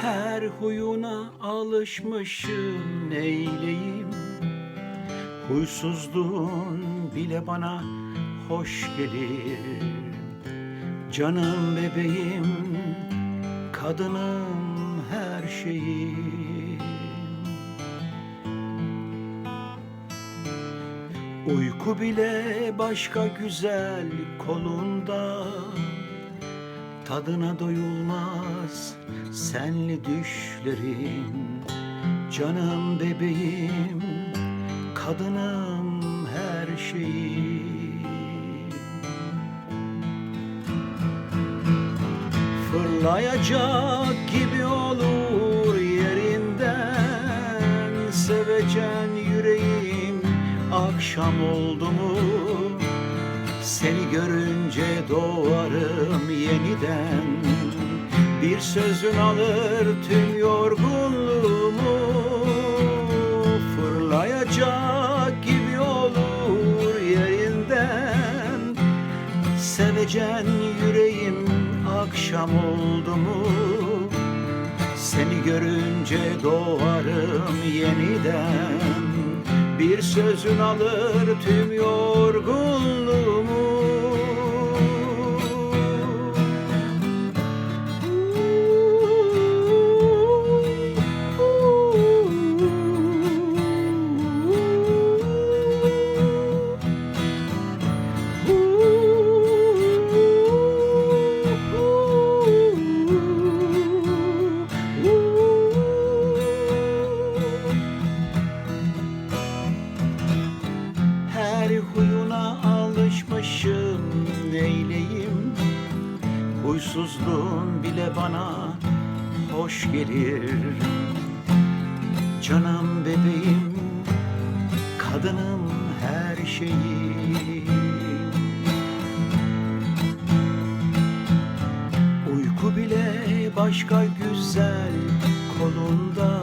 Her huyuna alışmışım neyleyim? Huysuzluğun bile bana hoş gelir. Canım bebeğim, kadınım her şeyim. Uyku bile başka güzel kolunda Tadına doyulmaz senli düşlerin. Canım bebeğim, kadınım her şeyim Fırlayacak gibi olur yerinden Sevecen yüreğim. Akşam oldu mu Seni görünce doğarım yeniden. Bir sözün alır tüm yorgunluğumu. Fırlayacak gibi olur yerinden Sevecen yüreğim akşam oldu mu? Seni görünce doğarım yeniden. Bir sözün alır tüm yorgunluğumu Huysuzluğun bile bana hoş gelir. Canım bebeğim, kadınım her şeyim Uyku bile başka güzel kolunda.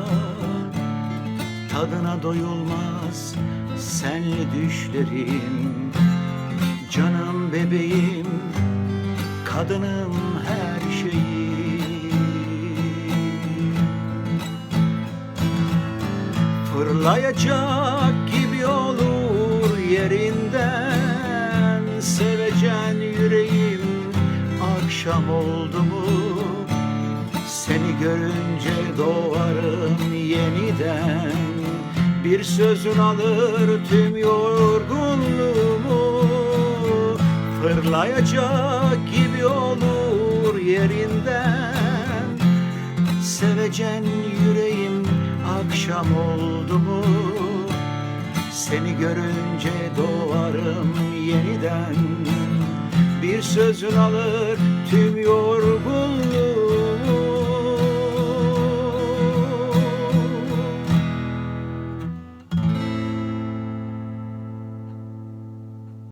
Tadına doyulmaz senli düşlerin Canım bebeğim, kadınım her şeyim Fırlayacak gibi olur yerinden. Sevecen yüreğim akşam oldu mu? Seni görünce doğarım yeniden. Bir sözün alır tüm yorgunluğumu. Fırlayacak gibi olur yerinden Sevecen yüreğim akşam oldu mu? Seni görünce doğarım yeniden. Bir sözün alır tüm yorgunluğumu